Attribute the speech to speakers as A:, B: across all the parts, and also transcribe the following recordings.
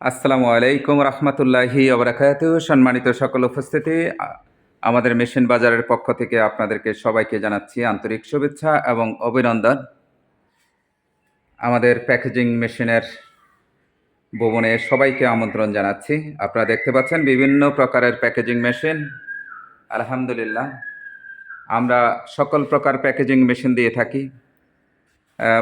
A: আসসালামু আলাইকুম রহমতুল্লাহি ওবরাকাত সম্মানিত সকল উপস্থিতি, আমাদের মেশিন বাজারের পক্ষ থেকে আপনাদেরকে সবাইকে জানাচ্ছি আন্তরিক শুভেচ্ছা এবং অভিনন্দন। আমাদের প্যাকেজিং মেশিনের ভবনে সবাইকে আমন্ত্রণ জানাচ্ছি। আপনারা দেখতে পাচ্ছেন বিভিন্ন প্রকারের প্যাকেজিং মেশিন। আলহামদুলিল্লাহ, আমরা সকল প্রকার প্যাকেজিং মেশিন দিয়ে থাকি।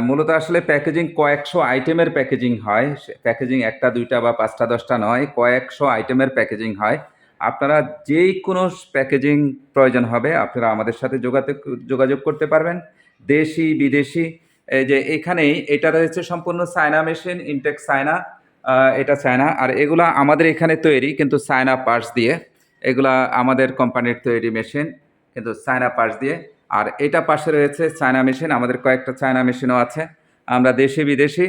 A: মূলত আসলে প্যাকেজিং কয়েকশো আইটেমের প্যাকেজিং হয়। প্যাকেজিং একটা, দুইটা বা পাঁচটা, দশটা নয়, কয়েকশো আইটেমের প্যাকেজিং হয়। আপনারা যেই কোনো প্যাকেজিং প্রয়োজন হবে, আপনারা আমাদের সাথে যোগাযোগ যোগাযোগ করতে পারবেন। দেশি, বিদেশি, এই যে এখানেই এটা রয়েছে সম্পূর্ণ চায়না মেশিন ইনটেক চায়না এটা চায়না আর এগুলা আমাদের এখানে তৈরি, কিন্তু চায়না পার্টস দিয়ে। এগুলা আমাদের কোম্পানির তৈরি মেশিন কিন্তু চায়না পার্টস দিয়ে। আর এটা পাশে রয়েছে চায়না মেশিন, আমাদের কয়েকটা চায়না মেশিনও আছে। আমরা দেশি বিদেশি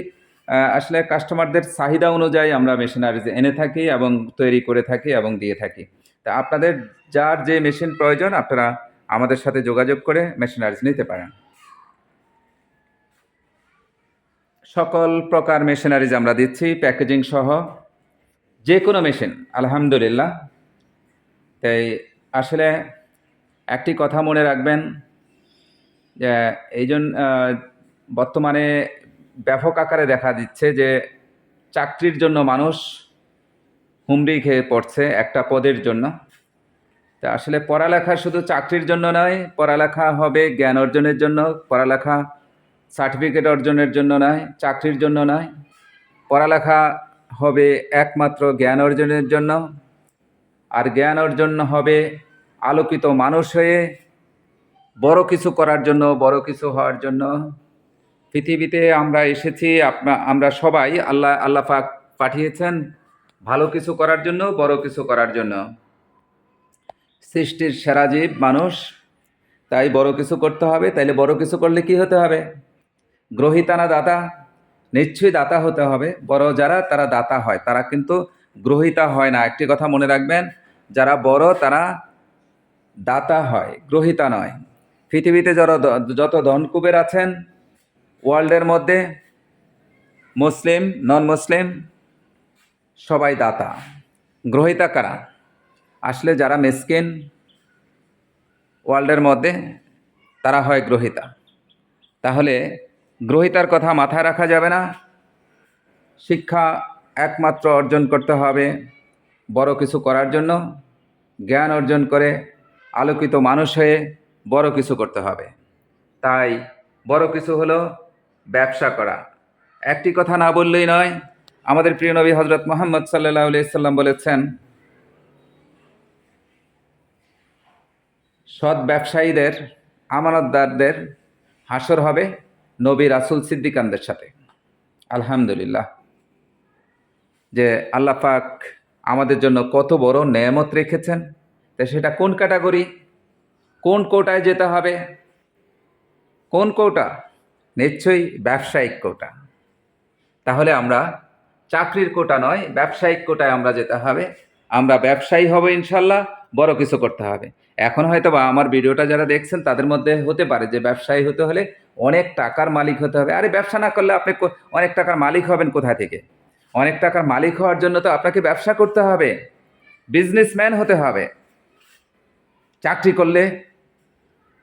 A: আসলে কাস্টমারদের চাহিদা অনুযায়ী আমরা মেশিনারিজ এনে থাকি এবং তৈরি করে থাকি এবং দিয়ে থাকি। তা আপনাদের যার যে মেশিন প্রয়োজন, আপনারা আমাদের সাথে যোগাযোগ করে মেশিনারিজ নিতে পারেন। সকল প্রকার মেশিনারিজ আমরা দিচ্ছি, প্যাকেজিং সহ যে কোনো মেশিন, আলহামদুলিল্লাহ। তাই আসলে একটি কথা মনে রাখবেন এই জন্য বর্তমানে ব্যাপক আকারে দেখা দিচ্ছে যে চাকরির জন্য মানুষ হুমড়ি খেয়ে পড়ছে একটা পদের জন্য। তা আসলে পড়ালেখা শুধু চাকরির জন্য নয়, পড়ালেখা হবে জ্ঞান অর্জনের জন্য, পড়ালেখা সার্টিফিকেট অর্জনের জন্য নয়, চাকরির জন্য নয়। পড়ালেখা হবে একমাত্র জ্ঞান অর্জনের জন্য। আর জ্ঞান অর্জন হবে আলোকিত মানুষ হয়ে বড় কিছু করার জন্য, বড় কিছু হওয়ার জন্য। পৃথিবীতে আমরা এসেছি, আপনা, আমরা সবাই আল্লাহ আল্লাহ পাক পাঠিয়েছেন ভালো কিছু করার জন্য, বড় কিছু করার জন্য। সৃষ্টির সেরা জীব মানুষ, তাই বড় কিছু করতে হবে, তাইলে বড় কিছু করলে কি হতে হবে? গ্রহিতানা দাতা, নিশ্চয়ই দাতা হতে হবে। বড় যারা, তারা দাতা হয়, তারা কিন্তু গ্রহিতা হয় না। একটি কথা মনে রাখবেন, যারা বড় তারা দাতা হয়, গ্রহিতা নয়। পৃথিবীতে যারা যত ধনকুবের আছেন, ওয়ার্ল্ডের মধ্যে মুসলিম নন মুসলিম সবাই দাতা। গ্রহিতা কারা? আসলে যারা মেসকিন, ওয়ার্ল্ডের মধ্যে তারা হয় গ্রহিতা। তাহলে গ্রহিতার কথা মাথায় রাখা যাবে না। শিক্ষা একমাত্র অর্জন করতে হবে বড় কিছু করার জন্য। জ্ঞান অর্জন করে আলোকিত মানুষ হয়ে বড় কিছু করতে হবে। তাই বড় কিছু হলো ব্যবসা করা। একটি কথা না বললেই নয়, আমাদের প্রিয় নবী হজরত মোহাম্মদ সাল্লাহ সাল্লাম বলেছেন, সৎ ব্যবসায়ীদের, আমানতদারদের হাসর হবে নবী রাসুল সিদ্দিকানদের সাথে। আলহামদুলিল্লাহ। যে আল্লাহ পাক আমাদের জন্য কত বড় নেয়ামত রেখেছেন, তা সেটা কোন ক্যাটাগরি? কোন কোটায় যেতে হবে? কোন কোটা? নিশ্চয়ই ব্যবসায়িক কোটা। তাহলে আমরা চাকরির কোটা নয়, ব্যবসায়িক কোটায় আমরা যেতে হবে। আমরা ব্যবসায়ী হব ইনশাল্লাহ, বড় কিছু করতে হবে। এখন হয়তো বা আমার ভিডিওটা যারা দেখছেন, তাদের মধ্যে হতে পারে যে ব্যবসায়ী হতে হলে অনেক টাকার মালিক হতে হবে। আরে ব্যবসা না করলে আপনি অনেক টাকার মালিক হবেন কোথা থেকে? অনেক টাকার মালিক হওয়ার জন্য তো আপনাকে ব্যবসা করতে হবে। বিজনেসম্যান হতে হবে। চাকরি করলে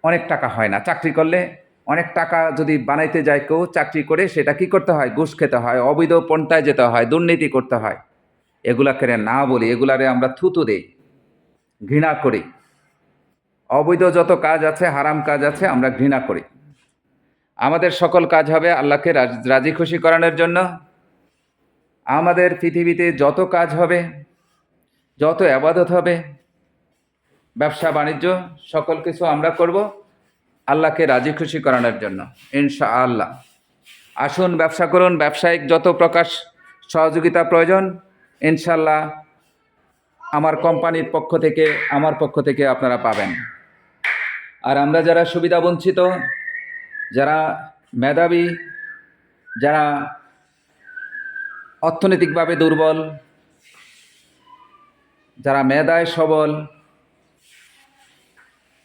A: অনেক টাকা হয় না। চাকরি করলে অনেক টাকা যদি বানাইতে যায় কেউ চাকরি করে, সেটা কি করতে হয়? ঘুষ খেতে হয়, অবৈধ পন্থায় যেতে হয়, দুর্নীতি করতে হয়। এগুলাকে না বলি, এগুলারে আমরা থুতু দেই, ঘৃণা করি। অবৈধ যত কাজ আছে, হারাম কাজ আছে, আমরা ঘৃণা করি। আমাদের সকল কাজ হবে আল্লাহকে রাজি খুশি করানোর জন্য। আমাদের পৃথিবীতে যত কাজ হবে, যত আবাদত হবে ব্যবসা, বাণিজ্য, সকল কিছু আমরা করব আল্লাহকে রাজি খুশি করানোর জন্য ইনশা আল্লাহ আসুন, ব্যবসা করুন, ব্যবসায়িক যত প্রকাশ সহযোগিতা প্রয়োজন ইনশাল্লাহ আমার কোম্পানির পক্ষ থেকে, আমার পক্ষ থেকে আপনারা পাবেন। আর আমরা যারা সুবিধা বঞ্চিত, যারা মেধাবী, যারা অর্থনৈতিকভাবে দুর্বল, যারা মেধায় সবল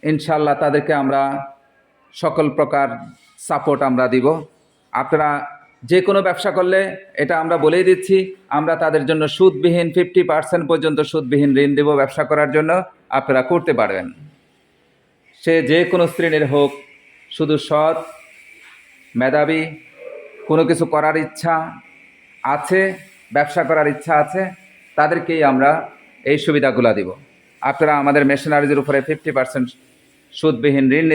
A: ইনশাল্লাহ তাদেরকে আমরা সকল প্রকার সাপোর্ট আমরা দিব। আপনারা যে কোনো ব্যবসা করলে এটা আমরা বলেই দিচ্ছি, আমরা তাদের জন্য সুদবিহীন ফিফটি পার্সেন্ট পর্যন্ত সুদবিহীন ঋণ দেব ব্যবসা করার জন্য, আপনারা করতে পারবেন। সে যে কোনো শ্রেণির হোক, শুধু সৎ, মেধাবী, কোনো কিছু করার ইচ্ছা আছে, ব্যবসা করার ইচ্ছা আছে, তাদেরকেই আমরা এই সুবিধাগুলো দিব। আপনারা আমাদের মেশিনারিজের উপরে ফিফটি পার্সেন্ট সুদবিহীন ঋণ